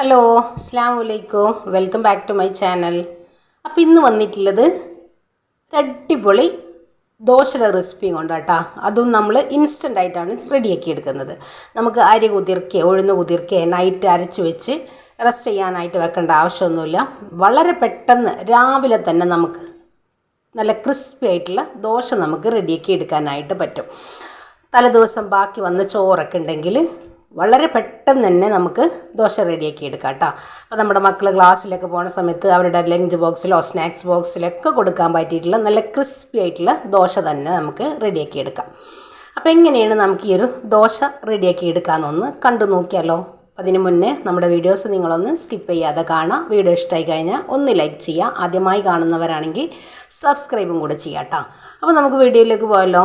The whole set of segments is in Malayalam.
ഹലോ അസ്സാം വലൈക്കും welcome back to my channel. അപ്പോൾ ഇന്ന് വന്നിട്ടുള്ളത് അടിപൊളി ദോശയുടെ റെസിപ്പിയും കൊണ്ടാട്ടാ. അതും നമ്മൾ ഇൻസ്റ്റന്റ് ആയിട്ടാണ് റെഡിയാക്കി എടുക്കുന്നത്. നമുക്ക് അരി കുതിർക്കുക ഉഴുന്ന് കുതിർക്കുക നൈറ്റ് അരച്ച് വെച്ച് റെസ്റ്റ് ചെയ്യാനായിട്ട് വെക്കേണ്ട ആവശ്യമൊന്നുമില്ല. വളരെ പെട്ടെന്ന് രാവിലെ തന്നെ നമുക്ക് നല്ല ക്രിസ്പി ആയിട്ടുള്ള ദോശ നമുക്ക് റെഡിയാക്കി എടുക്കാനായിട്ട് പറ്റും. തലേദിവസം ബാക്കി വന്ന ചോറൊക്കെ ഉണ്ടെങ്കിൽ വളരെ പെട്ടെന്ന് തന്നെ നമുക്ക് ദോശ റെഡിയാക്കി എടുക്കാം കേട്ടോ. അപ്പോൾ നമ്മുടെ മക്കൾ ക്ലാസ്സിലൊക്കെ പോകുന്ന സമയത്ത് അവരുടെ ലഞ്ച് ബോക്സിലോ സ്നാക്സ് ബോക്സിലൊക്കെ കൊടുക്കാൻ പറ്റിയിട്ടുള്ള നല്ല ക്രിസ്പി ആയിട്ടുള്ള ദോശ തന്നെ നമുക്ക് റെഡിയാക്കി എടുക്കാം. അപ്പോൾ എങ്ങനെയാണ് നമുക്ക് ഈ ഒരു ദോശ റെഡിയാക്കി എടുക്കാമെന്നൊന്ന് കണ്ടു നോക്കിയാലോ. അതിന് മുന്നേ നമ്മുടെ വീഡിയോസ് നിങ്ങളൊന്ന് സ്കിപ്പ് ചെയ്യാതെ കാണാം. വീഡിയോ ഇഷ്ടമായി കഴിഞ്ഞാൽ ഒന്ന് ലൈക്ക് ചെയ്യുക. ആദ്യമായി കാണുന്നവരാണെങ്കിൽ സബ്സ്ക്രൈബും കൂടെ ചെയ്യാം കേട്ടോ. അപ്പോൾ നമുക്ക് വീഡിയോയിലേക്ക് പോയല്ലോ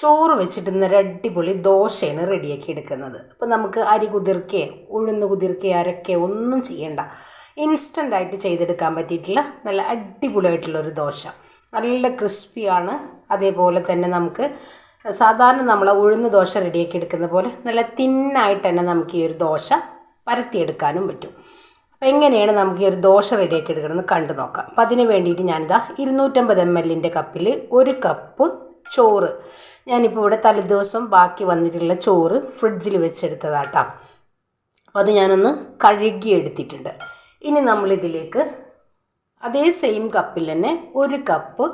ചോറ് വെച്ചിട്ട് ഇന്നൊരു അടിപൊളി ദോശയാണ് റെഡിയാക്കി എടുക്കുന്നത്. അപ്പോൾ നമുക്ക് അരി കുതിർക്കേ ഉഴുന്ന് കുതിർക്കേ അരക്കേ ഒന്നും ചെയ്യണ്ട. ഇൻസ്റ്റന്റ് ആയിട്ട് ചെയ്തെടുക്കാൻ പറ്റിയിട്ടുള്ള നല്ല അടിപൊളിയായിട്ടുള്ളൊരു ദോശ. നല്ല ക്രിസ്പിയാണ് അതേപോലെ തന്നെ നമുക്ക് സാധാരണ നമ്മൾ ഉഴുന്ന് ദോശ റെഡിയാക്കി എടുക്കുന്ന പോലെ നല്ല തിന്നായിട്ട് തന്നെ നമുക്ക് ഈ ഒരു ദോശ പരത്തിയെടുക്കാനും പറ്റും. അപ്പോൾ എങ്ങനെയാണ് നമുക്ക് ഈ ഒരു ദോശ റെഡിയാക്കി എടുക്കണമെന്ന് കണ്ടു നോക്കാം. അപ്പം അതിന് വേണ്ടിയിട്ട് ഞാനിതാ ഇരുന്നൂറ്റമ്പത് എം എല്ലിന്റെ കപ്പിൽ ഒരു കപ്പ് ചോറ്. ഞാനിപ്പോൾ ഇവിടെ തലേദിവസം ബാക്കി വന്നിട്ടുള്ള ചോറ് ഫ്രിഡ്ജിൽ വെച്ചെടുത്തതാട്ടാ. അപ്പോൾ അത് ഞാനൊന്ന് കഴുകി എടുത്തിട്ടുണ്ട് ഇനി നമ്മളിതിലേക്ക് അതേ സെയിം കപ്പിൽ തന്നെ ഒരു കപ്പ്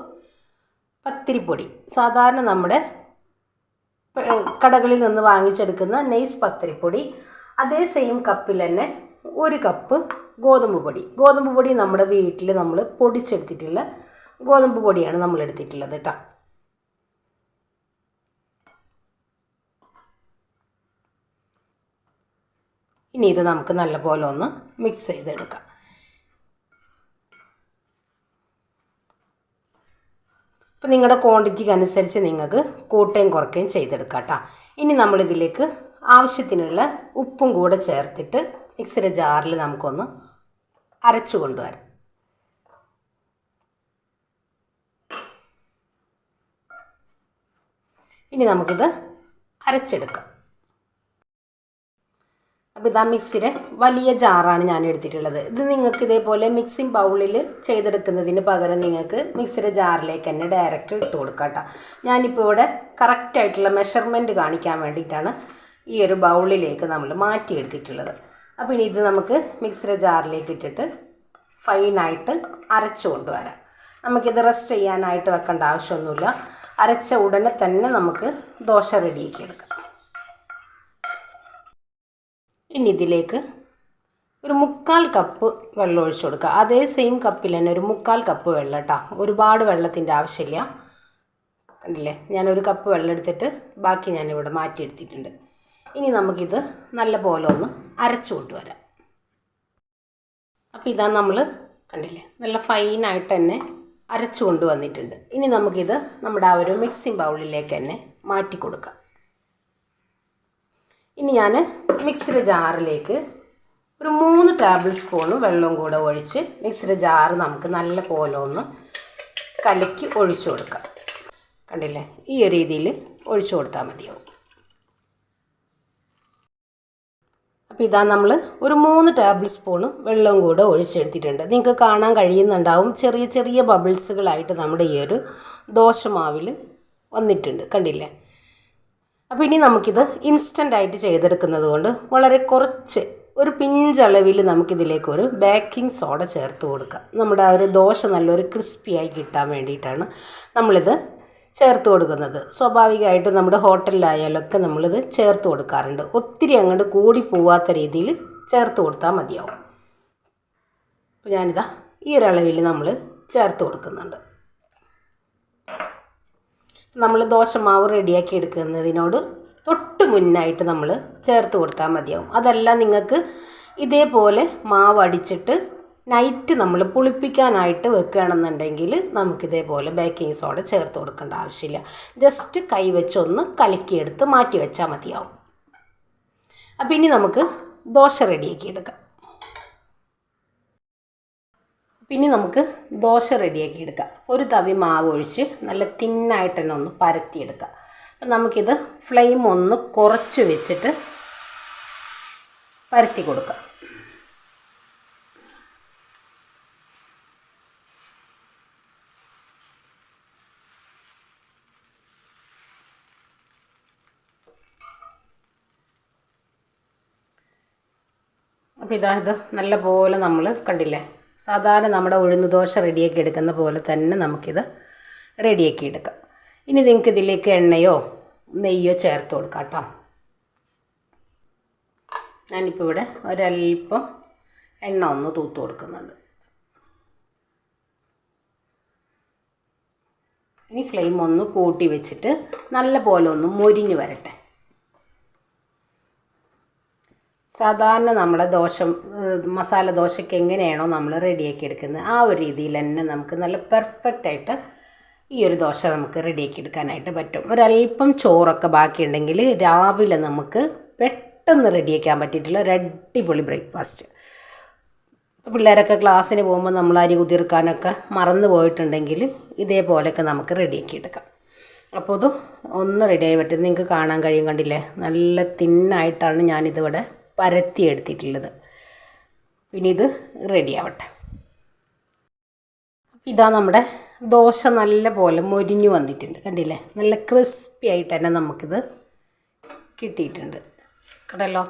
പത്തിരിപ്പൊടി. സാധാരണ നമ്മുടെ കടകളിൽ നിന്ന് വാങ്ങിച്ചെടുക്കുന്ന നെയ്സ് പത്തിരിപ്പൊടി. അതേ സെയിം കപ്പിൽ തന്നെ ഒരു കപ്പ് ഗോതമ്പ് പൊടി. ഗോതമ്പ് പൊടി നമ്മുടെ വീട്ടിൽ നമ്മൾ പൊടിച്ചെടുത്തിട്ടുള്ള ഗോതമ്പ് പൊടിയാണ് നമ്മൾ എടുത്തിട്ടുള്ളത് കേട്ടോ ഇനി ഇത് നമുക്ക് നല്ലപോലെ ഒന്ന് മിക്സ് ചെയ്തെടുക്കാം. അപ്പം നിങ്ങളുടെ ക്വാണ്ടിറ്റിക്ക് അനുസരിച്ച് നിങ്ങൾക്ക് കൂട്ടുകയും കുറയ്ക്കുകയും ചെയ്തെടുക്കാം കേട്ടോ ഇനി നമ്മളിതിലേക്ക് ആവശ്യത്തിനുള്ള ഉപ്പും കൂടെ ചേർത്തിട്ട് മിക്സിയുടെ ജാറിൽ നമുക്കൊന്ന് അരച്ചു കൊണ്ടുവരാം. ഇനി നമുക്കിത് അരച്ചെടുക്കാം. അപ്പോൾ ഇതാ മിക്സിയുടെ വലിയ ജാറാണ് ഞാൻ എടുത്തിട്ടുള്ളത്. ഇത് നിങ്ങൾക്ക് ഇതേപോലെ മിക്സിംഗ് ബൗളിൽ ചെയ്തെടുക്കുന്നതിന് പകരം നിങ്ങൾക്ക് മിക്സിയുടെ ജാറിലേക്ക് തന്നെ ഡയറക്റ്റ് ഇട്ട് കൊടുക്കാം കേട്ടോ. ഞാനിപ്പോൾ ഇവിടെ കറക്റ്റായിട്ടുള്ള മെഷർമെന്റ് കാണിക്കാൻ വേണ്ടിയിട്ടാണ് ഈ ഒരു ബൗളിലേക്ക് നമ്മൾ മാറ്റിയെടുത്തിട്ടുള്ളത്. അപ്പോൾ ഇനി ഇത് നമുക്ക് മിക്സിയുടെ ജാറിലേക്ക് ഇട്ടിട്ട് ഫൈനായിട്ട് അരച്ചു കൊണ്ടുവരാം. നമുക്കിത് റെസ്റ്റ് ചെയ്യാനായിട്ട് വെക്കേണ്ട ആവശ്യമൊന്നുമില്ല. അരച്ച ഉടനെ തന്നെ നമുക്ക് ദോശ റെഡിയാക്കി എടുക്കാം. ഇനി ഇതിലേക്ക് ഒരു മുക്കാൽ കപ്പ് വെള്ളം ഒഴിച്ചു കൊടുക്കുക. അതേ സെയിം കപ്പിൽ തന്നെ ഒരു മുക്കാൽ കപ്പ് വെള്ളം കേട്ടോ ഒരുപാട് വെള്ളത്തിന്റെ ആവശ്യമില്ല. കണ്ടില്ലേ? ഒരു കപ്പ് വെള്ളം എടുത്തിട്ട് ബാക്കി ഞാനിവിടെ മാറ്റിയെടുത്തിട്ടുണ്ട്. ഇനി നമുക്കിത് നല്ല പോലെ ഒന്ന് അരച്ചു കൊണ്ടുവരാം. അപ്പോൾ ഇതാ നമ്മൾ കണ്ടില്ലേ? നല്ല ഫൈനായിട്ട് തന്നെ അരച്ചു കൊണ്ടുവന്നിട്ടുണ്ട്. ഇനി നമുക്കിത് നമ്മുടെ ആ ഒരു മിക്സിംഗ് ബൗളിലേക്ക് തന്നെ മാറ്റി കൊടുക്കാം. ഇനി ഞാൻ മിക്സിയുടെ ജാറിലേക്ക് ഒരു മൂന്ന് ടേബിൾ സ്പൂണ് വെള്ളവും കൂടെ ഒഴിച്ച് മിക്സിയുടെ ജാറ് നമുക്ക് നല്ല പോലെ ഒന്ന് കലക്കി ഒഴിച്ചു കൊടുക്കാം. കണ്ടില്ലേ? ഈ ഒരു രീതിയിൽ ഒഴിച്ചു കൊടുത്താൽ മതിയാവും. അപ്പോൾ ഇതാ നമ്മൾ ഒരു മൂന്ന് ടേബിൾ സ്പൂണ് വെള്ളവും കൂടെ ഒഴിച്ചെടുത്തിട്ടുണ്ട്. നിങ്ങൾക്ക് കാണാൻ കഴിയുന്നുണ്ടാവും ചെറിയ ചെറിയ ബബിൾസുകളായിട്ട് നമ്മുടെ ഈ ഒരു ദോശമാവിൽ വന്നിട്ടുണ്ട്. കണ്ടില്ലേ? അപ്പോൾ ഇനി നമുക്കിത് ഇൻസ്റ്റന്റ് ആയിട്ട് ചെയ്തെടുക്കുന്നത് കൊണ്ട് വളരെ കുറച്ച് ഒരു പിഞ്ചളവിൽ നമുക്കിതിലേക്ക് ഒരു ബേക്കിംഗ് സോഡ ചേർത്ത് കൊടുക്കാം. നമ്മുടെ ആ ഒരു ദോശ നല്ലൊരു ക്രിസ്പിയായി കിട്ടാൻ വേണ്ടിയിട്ടാണ് നമ്മളിത് ചേർത്ത് കൊടുക്കുന്നത്. സ്വാഭാവികമായിട്ടും നമ്മുടെ ഹോട്ടലിലായാലൊക്കെ നമ്മളിത് ചേർത്ത് കൊടുക്കാറുണ്ട്. ഒത്തിരി അങ്ങോട്ട് കൂടി പോവാത്ത രീതിയിൽ ചേർത്ത് കൊടുത്താൽ മതിയാവും. അപ്പോൾ ഞാനിതാ ഈ ഒരളവിൽ നമ്മൾ ചേർത്ത് കൊടുക്കുന്നുണ്ട്. നമ്മൾ ദോശമാവ് റെഡിയാക്കി എടുക്കുന്നതിനോട് തൊട്ട് മുന്നായിട്ട് നമ്മൾ ചേർത്ത് കൊടുത്താൽ മതിയാവും. അതല്ല നിങ്ങൾക്ക് ഇതേപോലെ മാവ് അടിച്ചിട്ട് നൈറ്റ് നമ്മൾ പുളിപ്പിക്കാനായിട്ട് വെക്കുകയാണെന്നുണ്ടെങ്കിൽ നമുക്കിതേപോലെ ബേക്കിംഗ് സോഡ ചേർത്ത് കൊടുക്കേണ്ട ആവശ്യമില്ല. ജസ്റ്റ് കൈ വെച്ചൊന്ന് കലക്കിയെടുത്ത് മാറ്റി വെച്ചാൽ മതിയാവും. അപ്പം ഇനി നമുക്ക് ദോശ റെഡിയാക്കി എടുക്കാം. പിന്നെ നമുക്ക് ദോശ റെഡിയാക്കി എടുക്കാം. ഒരു തവി മാവ് ഒഴിച്ച് നല്ല തിന്നായിട്ട് തന്നെ ഒന്ന് പരത്തിയെടുക്കാം. അപ്പം നമുക്കിത് ഫ്ലെയിം ഒന്ന് കുറച്ച് വെച്ചിട്ട് പരത്തി കൊടുക്കാം. അപ്പോൾ ഇതാ ഇത് നല്ല പോലെ നമ്മൾ കണ്ടില്ലേ? സാധാരണ നമ്മുടെ ഉഴുന്ന് ദോശ റെഡിയാക്കി എടുക്കുന്ന പോലെ തന്നെ നമുക്കിത് റെഡിയാക്കി എടുക്കാം. ഇനി നിങ്ങൾക്ക് ഇതിലേക്ക് എണ്ണയോ നെയ്യോ ചേർത്ത് കൊടുക്കാം കേട്ടോ. ഞാനിപ്പോൾ ഇവിടെ ഒരല്പം എണ്ണ ഒന്ന് തൂത്ത് കൊടുക്കുന്നുണ്ട്. ഇനി ഫ്ലെയിം ഒന്ന് കൂട്ടി വെച്ചിട്ട് നല്ല പോലെ ഒന്ന് മൊരിഞ്ഞ് വരട്ടെ. സാധാരണ നമ്മളെ ദോശ മസാല ദോശയ്ക്ക് എങ്ങനെയാണോ നമ്മൾ റെഡിയാക്കി എടുക്കുന്നത് ആ ഒരു രീതിയിൽ തന്നെ നമുക്ക് നല്ല പെർഫെക്റ്റ് ആയിട്ട് ഈ ഒരു ദോശ നമുക്ക് റെഡിയാക്കി എടുക്കാനായിട്ട് പറ്റും. ഒരല്പം ചോറൊക്കെ ബാക്കിയുണ്ടെങ്കിൽ രാവിലെ നമുക്ക് പെട്ടെന്ന് റെഡിയാക്കാൻ പറ്റിയിട്ടുള്ള ഒരു അടിപൊളി ബ്രേക്ക്ഫാസ്റ്റ് പിള്ളേരൊക്കെ ക്ലാസ്സിന് പോകുമ്പോൾ നമ്മൾ അരി കുതിർക്കാനൊക്കെ മറന്നു പോയിട്ടുണ്ടെങ്കിൽ ഇതേപോലെയൊക്കെ നമുക്ക് റെഡിയാക്കി എടുക്കാം അപ്പോൾ ഇത് ഒന്ന് റെഡിയായി പറ്റും. നിങ്ങൾക്ക് കാണാൻ കഴിയും കണ്ടില്ലേ? നല്ല തിന്നായിട്ടാണ് ഞാനിതിവിടെ പരത്തി എടുത്തിട്ടുള്ളത് പിന്നെ ഇത് റെഡി ആവട്ടെ. ഇതാ നമ്മുടെ ദോശ നല്ല പോലെ മൊരിഞ്ഞു വന്നിട്ടുണ്ട്. കണ്ടില്ലേ? നല്ല ക്രിസ്പി ആയിട്ട് തന്നെ നമുക്കിത് കിട്ടിയിട്ടുണ്ട്. കണ്ടല്ലോ?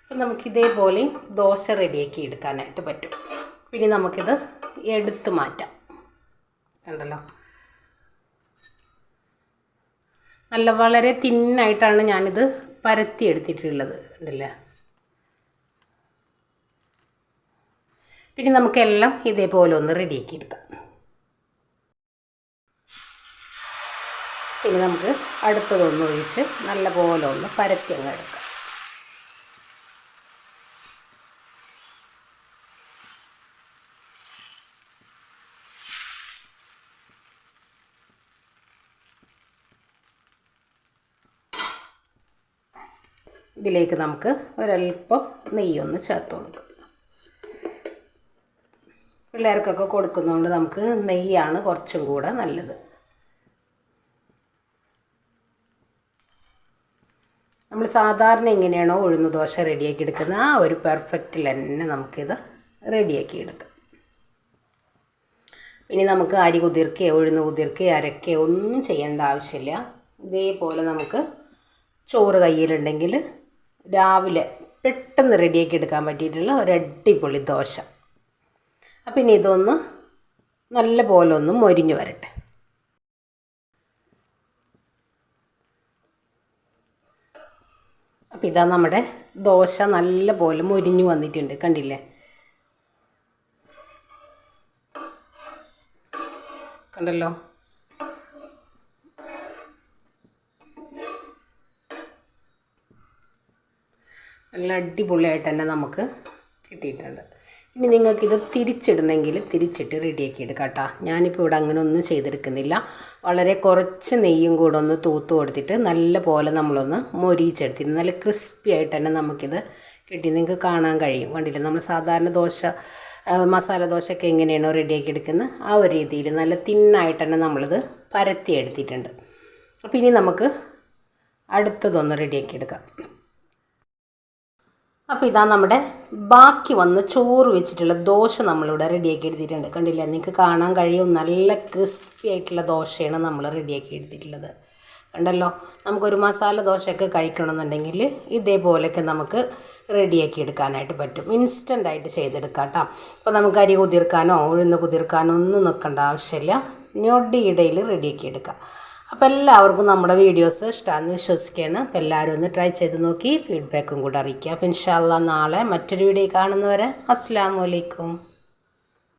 അപ്പം നമുക്കിതേപോലെ ദോശ റെഡിയാക്കി എടുക്കാനായിട്ട് പറ്റും. പിന്നെ നമുക്കിത് എടുത്തു മാറ്റാം. കണ്ടല്ലോ? നല്ല വളരെ തിന്നായിട്ടാണ് ഞാനിത് പരത്തി എടുത്തിട്ടുള്ളത് ഉണ്ടല്ലേ പിന്നെ നമുക്കെല്ലാം ഇതേപോലെ ഒന്ന് റെഡിയാക്കി എടുക്കാം. പിന്നെ നമുക്ക് അടുത്തതൊന്ന് ഒഴിച്ച് നല്ല പോലെ ഒന്ന് പരത്തി അങ്ങ് എടുക്കാം. ഇതിലേക്ക് നമുക്ക് ഒരല്പം നെയ്യൊന്ന് ചേർത്ത് കൊടുക്കാം. പിള്ളേർക്കൊക്കെ കൊടുക്കുന്നതുകൊണ്ട് നമുക്ക് നെയ്യാണ് കുറച്ചും കൂടെ നല്ലത്. നമ്മൾ സാധാരണ എങ്ങനെയാണോ ഉഴുന്ന് ദോശ റെഡിയാക്കി എടുക്കുന്നത് ആ ഒരു പെർഫെക്റ്റിൽ തന്നെ നമുക്കിത് റെഡിയാക്കി എടുക്കാം. ഇനി നമുക്ക് അരി കുതിർക്കുകയോ ഉഴുന്ന് കുതിർക്കുകയോ അരക്കുകയോ ഒന്നും ചെയ്യേണ്ട ആവശ്യമില്ല. ഇതേപോലെ നമുക്ക് ചോറ് കയ്യിലുണ്ടെങ്കിൽ രാവിലെ പെട്ടെന്ന് റെഡിയാക്കി എടുക്കാൻ പറ്റിയിട്ടുള്ള ഒരു അടിപൊളി ദോശ. അപ്പം ഇനി ഇതൊന്ന് നല്ല പോലെ ഒന്ന് മൊരിഞ്ഞു വരട്ടെ. അപ്പം ഇതാ നമ്മുടെ ദോശ നല്ല പോലെ മൊരിഞ്ഞു വന്നിട്ടുണ്ട്. കണ്ടില്ലേ? കണ്ടല്ലോ? നല്ല അടിപൊളിയായിട്ട് തന്നെ നമുക്ക് കിട്ടിയിട്ടുണ്ട്. ഇനി നിങ്ങൾക്കിത് തിരിച്ചിടണമെങ്കിൽ തിരിച്ചിട്ട് റെഡിയാക്കി എടുക്കാം കേട്ടോ. ഞാനിപ്പോൾ ഇവിടെ അങ്ങനെ ഒന്നും ചെയ്തെടുക്കുന്നില്ല. വളരെ കുറച്ച് നെയ്യും കൂടെ ഒന്ന് തൂത്ത് കൊടുത്തിട്ട് നല്ല പോലെ നമ്മളൊന്ന് മൊരിയിച്ചെടുത്തിട്ട് നല്ല ക്രിസ്പി ആയിട്ട് തന്നെ നമുക്കിത് കിട്ടി. നിങ്ങൾക്ക് കാണാൻ കഴിയും. കണ്ടില്ലേ? നമ്മൾ സാധാരണ ദോശ മസാല ദോശയൊക്കെ എങ്ങനെയാണോ റെഡിയാക്കി എടുക്കുന്നത് ആ ഒരു രീതിയിൽ നല്ല തിന്നായിട്ട് തന്നെ നമ്മളിത് പരത്തി എടുത്തിട്ടുണ്ട് അപ്പോൾ ഇനി നമുക്ക് അടുത്തതൊന്ന് റെഡിയാക്കി എടുക്കാം അപ്പോൾ ഇതാ നമ്മുടെ ബാക്കി വന്ന് ചോറ് വെച്ചിട്ടുള്ള ദോശ നമ്മളിവിടെ റെഡിയാക്കി എടുത്തിട്ടുണ്ട്. കണ്ടില്ല? നിങ്ങൾക്ക് കാണാൻ കഴിയും. നല്ല ക്രിസ്പി ആയിട്ടുള്ള ദോശയാണ് നമ്മൾ റെഡിയാക്കി എടുത്തിട്ടുള്ളത്. കണ്ടല്ലോ? നമുക്കൊരു മസാല ദോശയൊക്കെ കഴിക്കണമെന്നുണ്ടെങ്കിൽ ഇതേപോലെയൊക്കെ നമുക്ക് റെഡിയാക്കി എടുക്കാനായിട്ട് പറ്റും. ഇൻസ്റ്റന്റ് ആയിട്ട് ചെയ്തെടുക്കാം കേട്ടോ. അപ്പോൾ നമുക്ക് അരി കുതിർക്കാനോ ഉഴുന്ന് കുതിർക്കാനോ ഒന്നും നിൽക്കേണ്ട ആവശ്യമില്ല. ഞൊടിയിടയിൽ റെഡിയാക്കി എടുക്കാം. അപ്പോൾ എല്ലാവർക്കും നമ്മുടെ വീഡിയോസ് ഇഷ്ടമാണെന്ന് വിശ്വസിക്കുകയാണ്. അപ്പോൾ എല്ലാവരും ഒന്ന് ട്രൈ ചെയ്ത് നോക്കി ഫീഡ്ബാക്കും കൂടെ അറിയിക്കുക. അപ്പോൾ ഇൻഷാല്ല നാളെ മറ്റൊരു വീഡിയോ കാണുന്നവരെ അസ്സാം വലൈക്കും